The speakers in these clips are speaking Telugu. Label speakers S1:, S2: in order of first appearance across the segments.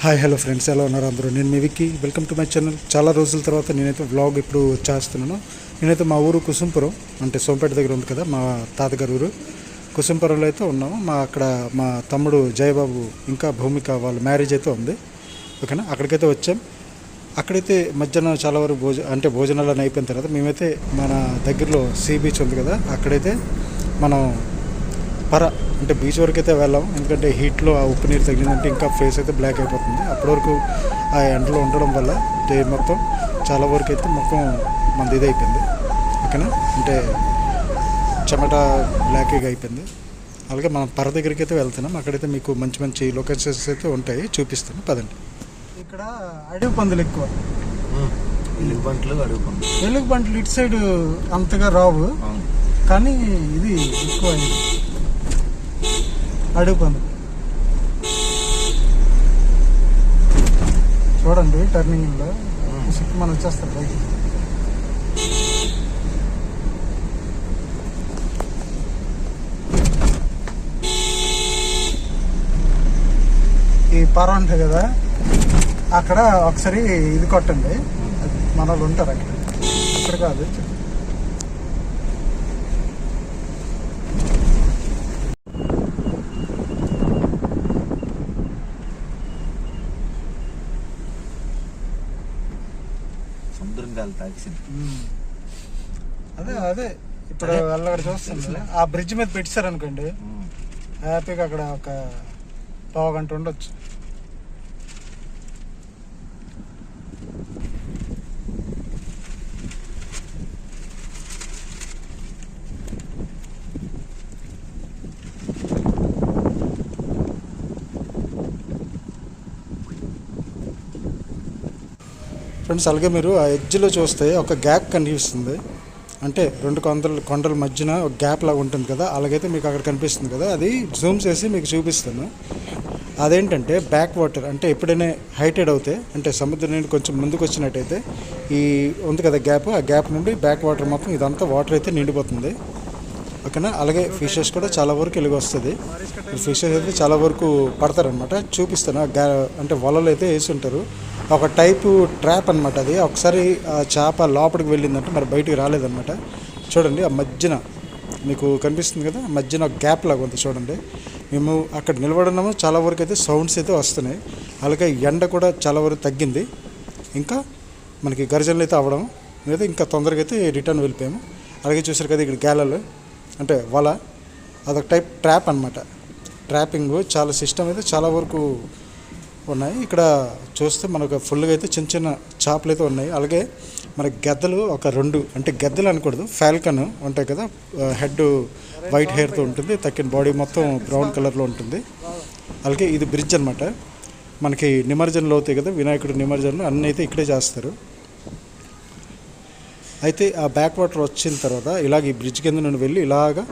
S1: హాయ్ హలో ఫ్రెండ్స్ ఎలా ఉన్నారు అందరూ. నేను మీ Vicky. Welcome to my channel చాలా రోజుల తర్వాత నేనైతే వ్లాగ్ ఇప్పుడు చేస్తున్నాను. నేనైతే మా ఊరు కుసుంపురం అంటే సోంపేట దగ్గర ఉంది కదా మా తాతగారు ఊరు. కుసుంపురంలో అయితే ఉన్నాము. మా అక్కడ మా తమ్ముడు జయబాబు ఇంకా భూమిక వాళ్ళ మ్యారేజ్ అయితే ఉంది. ఓకేనా? అక్కడికైతే వచ్చాం. అక్కడైతే మధ్యాహ్నం చాలా వరకు భోజ అంటే భోజనాలు అని అయిపోయిన తర్వాత మేమైతే మన దగ్గరలో సీ బీచ్ ఉంది కదా అక్కడైతే మనం పర అంటే బీచ్ వరకు అయితే వెళ్ళాం. ఎందుకంటే హీట్లో ఆ ఉప్పు నీరు తగిలిందంటే ఇంకా ఫేస్ అయితే బ్లాక్ అయిపోతుంది. అప్పటి వరకు ఆ ఎండలో ఉండడం వల్ల డే మొత్తం చాలా వరకు అయితే మొత్తం మనది ఇది అయిపోయింది. ఓకేనా? అంటే చెమట బ్లాక్గా అయిపోయింది. అలాగే మనం పర దగ్గరికి అయితే వెళ్తున్నాం. అక్కడైతే మీకు మంచి మంచి లొకేషన్స్ అయితే ఉంటాయి. చూపిస్తాను. పదండి. ఇక్కడ అడవి పందులు ఎక్కువ.
S2: బంట్లు
S1: ఎలుగు పంటలు ఇటు సైడ్ అంతగా రావు.
S2: అవును.
S1: కానీ ఇది ఎక్కువ అయింది అడుగు పందు చూడండి టర్నింగ్లో మనం వచ్చేస్తాం బయటికి ఈ పర ఉంటుంది కదా అక్కడ ఒకసారి ఇది కొట్టండి. మన వాళ్ళు ఉంటారు అక్కడ. అక్కడ కాదు
S2: సముద్రం గాలి తాకిసింది.
S1: అదే అదే. ఇప్పుడు వెళ్ళగడ చూస్తుంది ఆ బ్రిడ్జ్ మీద పెట్టారు అనుకోండి హ్యాపీగా అక్కడ ఒక పావు గంట ఉండొచ్చు. ఫ్రెండ్స్ అలాగే మీరు ఆ ఎడ్జ్లో చూస్తే ఒక గ్యాప్ కనిపిస్తుంది. అంటే రెండు కొండలు కొండల మధ్యన ఒక గ్యాప్ లాగా ఉంటుంది కదా అలాగైతే మీకు అక్కడ కనిపిస్తుంది కదా. అది జూమ్ చేసి మీకు చూపిస్తాను. అదేంటంటే బ్యాక్ వాటర్ అంటే ఎప్పుడైనా హైటెడ్ అవుతే అంటే సముద్రం నుండి కొంచెం ముందుకు వచ్చినట్టయితే ఈ ఉంది కదా గ్యాప్ ఆ గ్యాప్ నుండి బ్యాక్ వాటర్ మొత్తం ఇదంతా వాటర్ అయితే నిండిపోతుంది. ఓకేనా? అలాగే ఫిషెస్ కూడా చాలా వరకు వెలుగు వస్తుంది. ఫిషెస్ అయితే చాలా వరకు పడతారనమాట చూపిస్తాను. ఆ అంటే వలలు అయితే వేసి ఉంటారు. ఒక టైపు ట్రాప్ అనమాట అది. ఒకసారి ఆ చేప లోపలికి వెళ్ళిందంటే మరి బయటికి రాలేదన్నమాట. చూడండి ఆ మధ్యన మీకు కనిపిస్తుంది కదా ఆ మధ్యన ఒక గ్యాప్ లాగా ఉంది చూడండి. మేము అక్కడ నిలబడినాము చాలా వరకు అయితే సౌండ్స్ అయితే వస్తున్నాయి. అలాగే ఎండ కూడా చాలా వరకు తగ్గింది. ఇంకా మనకి గర్జనలు అయితే అవ్వడం లేదా ఇంకా తొందరగా అయితే రిటర్న్ వెళ్ళిపోయాము. అలాగే చూసారు కదా ఇక్కడ గ్యాలలు అంటే వల అదొక టైప్ ట్రాప్ అనమాట ట్రాపింగ్ చాలా సిస్టమ్ అయితే చాలా వరకు ఉన్నాయి. ఇక్కడ చూస్తే మనకు ఫుల్గా అయితే చిన్న చిన్న చేపలు అయితే ఉన్నాయి. అలాగే మన గద్దలు ఒక రెండు అంటే గద్దలు అనకూడదు ఫాల్కన్ ఉంటాయి కదా హెడ్ వైట్ హెయిర్తో ఉంటుంది తక్కిన బాడీ మొత్తం బ్రౌన్ కలర్లో ఉంటుంది. అలాగే ఇది బ్రిడ్జ్ అనమాట మనకి నిమజ్జనలు అవుతాయి కదా వినాయకుడు నిమజ్జనలు అన్నీ అయితే ఇక్కడే చేస్తారు. అయితే ఆ బ్యాక్ వాటర్ వచ్చిన తర్వాత ఇలాగ ఈ బ్రిడ్జ్ కింద నుండి వెళ్ళి ఇలాగా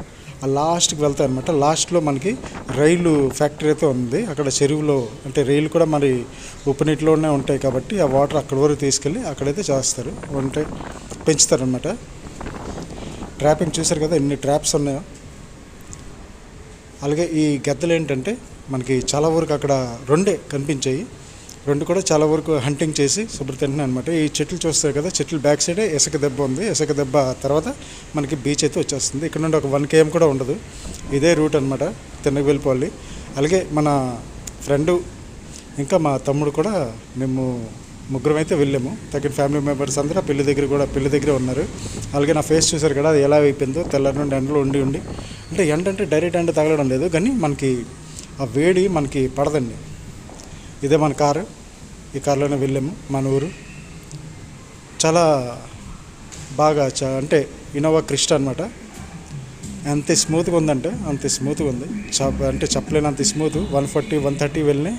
S1: ఆ లాస్ట్కి వెళ్తాయి అనమాట లాస్ట్లో మనకి రైలు ఫ్యాక్టరీ అయితే ఉంది. అక్కడ చెరువులో అంటే రైలు కూడా మరి ఉప్పు నీటిలోనే ఉంటాయి కాబట్టి ఆ వాటర్ అక్కడ వరకు తీసుకెళ్ళి అక్కడైతే చేస్తారు. అంటే పెంచుతారనమాట ట్రాపింగ్ చూసారు కదా ఎన్ని ట్రాప్స్ ఉన్నాయో. అలాగే ఈ గద్దలు ఏంటంటే మనకి చాలా వరకు అక్కడ రెండే కనిపించాయి. రెండు కూడా చాలా వరకు హంటింగ్ చేసి శుభ్ర తింటున్నాయి అనమాట ఈ చెట్లు చూస్తారు కదా చెట్లు బ్యాక్ సైడే ఇసుక దెబ్బ ఉంది. ఇసుక దెబ్బ తర్వాత మనకి బీచ్ అయితే వచ్చేస్తుంది. ఇక్కడ నుండి ఒక వన్ కేఎం కూడా ఉండదు. ఇదే రూట్ అనమాట తిన్నకి వెళ్ళిపోవాలి అలాగే మన ఫ్రెండు ఇంకా మా తమ్ముడు కూడా మేము ముగ్గురం అయితే వెళ్ళాము. తగిన ఫ్యామిలీ మెంబర్స్ అందరూ ఆ పెళ్ళి దగ్గర కూడా పెళ్ళి దగ్గరే ఉన్నారు. అలాగే నా ఫేస్ చూసారు కదా అది ఎలా అయిపోయిందో. తెల్లారి నుండి ఎండలో ఉండి ఉండి. అంటే ఎండ అంటే డైరెక్ట్ ఎండ తగలడం లేదు. కానీ మనకి ఆ వేడి మనకి పడదండి. ఇదే మన కారు. ఈ కారులోనే వెళ్ళాము మన ఊరు. చాలా బాగా చ అంటే ఇన్నోవా క్రిస్ట్ అనమాట ఎంత స్మూత్గా ఉందంటే అంత స్మూత్గా ఉంది. చ అంటే చెప్పలేనంత smooth. One forty one thirty వెళ్ళి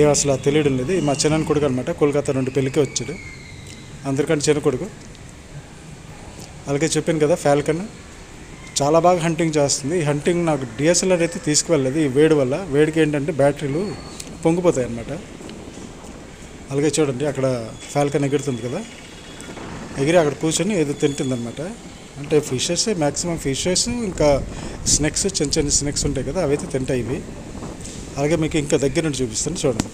S1: ఏ అసలు తెలియడం లేదు. మా చిన్న కొడుకు అనమాట కోల్కతా నుండి పెళ్ళికి వచ్చాడు. అందరికంటే చిన్న కొడుకు. అలాగే చెప్పాను కదా ఫాల్కన్. చాలా బాగా హంటింగ్ చేస్తుంది. ఈ హంటింగ్ నాకు డిఎస్ఎల్ఆర్ అయితే తీసుకువెళ్ళలేదు ఈ వేడి వల్ల. వేడికి ఏంటంటే బ్యాటరీలు పొంగిపోతాయి అన్నమాట అలాగే చూడండి అక్కడ ఫాల్కన్ ఎగురుతుంది కదా. ఎగిరి అక్కడ కూర్చొని ఏదో తింటుందన్నమాట. అంటే ఫిషెస్ మ్యాక్సిమం ఫిషెస్ ఇంకా స్నాక్స్ చిన్న చిన్న స్నాక్స్ ఉంటాయి కదా అవైతే తింటాయి ఇవి. అలాగే మీకు ఇంకా దగ్గర నుండి చూపిస్తాను చూడండి.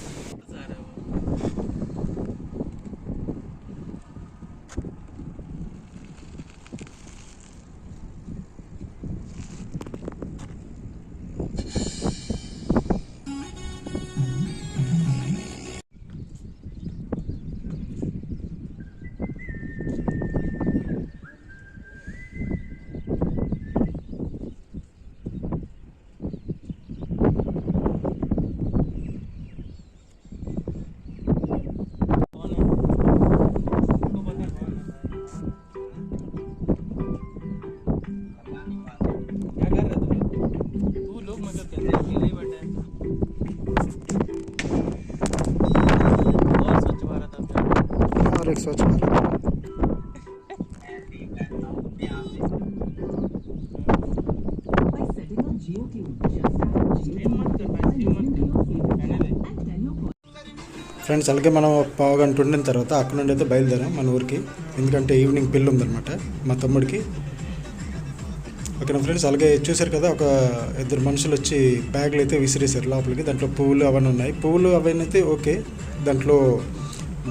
S1: ఫ్రెండ్స్ అలాగే మనం ఒక పావు గంట ఉండిన తర్వాత అక్కడ నుండి అయితే బయలుదేరాం మన ఊరికి. ఎందుకంటే ఈవినింగ్ పెళ్ళి ఉందన్నమాట మా తమ్ముడికి. ఓకేనా ఫ్రెండ్స్? అలాగే చూశారు కదా ఒక ఇద్దరు మనుషులు వచ్చి బ్యాగులు అయితే విసిరేశారు లోపలికి. దాంట్లో పువ్వులు అవన్నీ ఉన్నాయి. పువ్వులు అవన్నీ అయితే ఓకే. దాంట్లో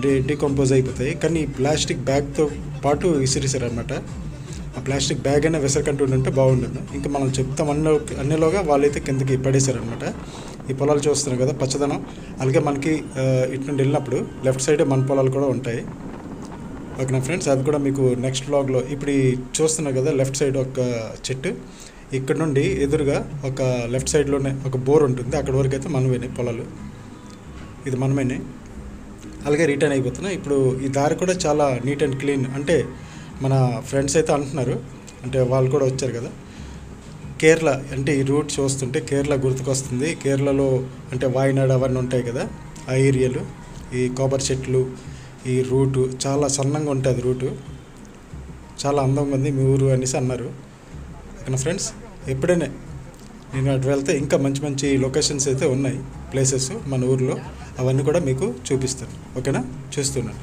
S1: డీ డికంపోజ్ అయిపోతాయి. కానీ ప్లాస్టిక్ బ్యాగ్తో పాటు విసిరేశారు అనమాట ఆ ప్లాస్టిక్ బ్యాగ్ అయినా విసరకంటూ ఉంటే బాగుండదు. ఇంకా మనం చెప్తాం అన్న అన్నిలోగా వాళ్ళైతే కిందకి పడేశారనమాట ఈ పొలాలు చూస్తున్నాం కదా పచ్చదనం. అలాగే మనకి ఇటు నుండి వెళ్ళినప్పుడు లెఫ్ట్ సైడ్ మన పొలాలు కూడా ఉంటాయి. ఓకేనా ఫ్రెండ్స్? అది కూడా మీకు నెక్స్ట్ బ్లాగ్లో ఇప్పుడు చూస్తున్నారు కదా లెఫ్ట్ సైడ్ ఒక చెట్టు. ఇక్కడ నుండి ఎదురుగా ఒక లెఫ్ట్ సైడ్లోనే ఒక బోర్ ఉంటుంది. అక్కడ వరకు అయితే మనమేనే పొలాలు. ఇది మనమేనే అలాగే రిటర్న్ అయిపోతున్నాయి ఇప్పుడు ఈ దారి కూడా చాలా నీట్ అండ్ క్లీన్ అంటే మన ఫ్రెండ్స్ అయితే అంటున్నారు. అంటే వాళ్ళు కూడా వచ్చారు కదా. కేరళ అంటే ఈ రూట్ చూస్తుంటే కేరళ గుర్తుకొస్తుంది. కేరళలో అంటే వాయినాడు అవన్నీ ఉంటాయి కదా ఆ ఏరియాలు ఈ కొబ్బరి చెట్లు ఈ రూటు చాలా సన్నంగా ఉంటుంది రూటు చాలా అందంగా ఉంది మీ ఊరు అనేసి అన్నారు. ఓకేనా ఫ్రెండ్స్? ఎప్పుడైనా నేను అటు వెళ్తే ఇంకా మంచి మంచి లొకేషన్స్ అయితే ఉన్నాయి ప్లేసెస్ మన ఊర్లో. అవన్నీ కూడా మీకు చూపిస్తాను. ఓకేనా? చూస్తున్నాను.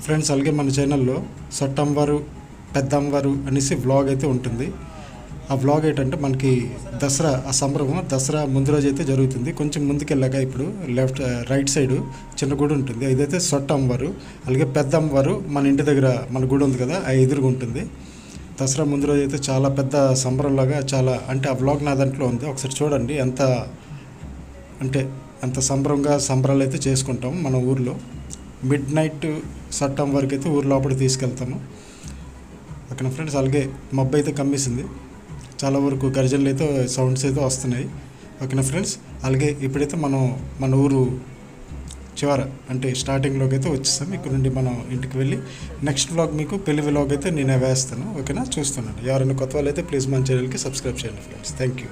S1: ఫ్రెండ్స్ అలాగే మన ఛానల్లో సొట్టంవారు పెద్దమ్మవారు అనేసి వ్లాగ్ అయితే ఉంటుంది. ఆ వ్లాగ్ ఏంటంటే మనకి దసరా ఆ సంబరం దసరా ముందు రోజు అయితే జరుగుతుంది. కొంచెం ముందుకెళ్ళాక ఇప్పుడు లెఫ్ట్ రైట్ సైడ్ చిన్న గుడి ఉంటుంది. ఇదైతే సొట్ట అమ్మవారు అలాగే పెద్ద అమ్మవారు మన ఇంటి దగ్గర మన గుడి ఉంది కదా ఆ ఎదురుగా ఉంటుంది. దసరా ముందు రోజు అయితే చాలా పెద్ద సంబరంలాగా చాలా అంటే ఆ వ్లాగ్ నా దాంట్లో ఉంది. ఒకసారి చూడండి ఎంత అంటే అంత సంబరంగా సంబరాలు అయితే చేసుకుంటాం మన ఊర్లో. మిడ్ నైట్ సట్టం వరకు అయితే ఊరు లోపల తీసుకెళ్తాము. అక్కడ ఫ్రెండ్స్? అలాగే మబ్బు అయితే కమ్మేసింది. చాలా వరకు గర్జనలు అయితే సౌండ్స్ అయితే వస్తున్నాయి. ఓకేనా ఫ్రెండ్స్? అలాగే ఇప్పుడైతే మనం మన ఊరు చివర అంటే స్టార్టింగ్లోకి అయితే వచ్చేసాం. ఇక్కడ నుండి మనం ఇంటికి వెళ్ళి నెక్స్ట్ వ్లాగ్ మీకు పెళ్ళి వ్లాగ్ అయితే నేనే వేస్తాను. ఓకేనా? చూస్తున్నాను. ఎవరైనా కొత్త వాళ్ళు అయితే ప్లీజ్ మన ఛానల్కి సబ్స్క్రైబ్ చేయండి ఫ్రెండ్స్. Thank you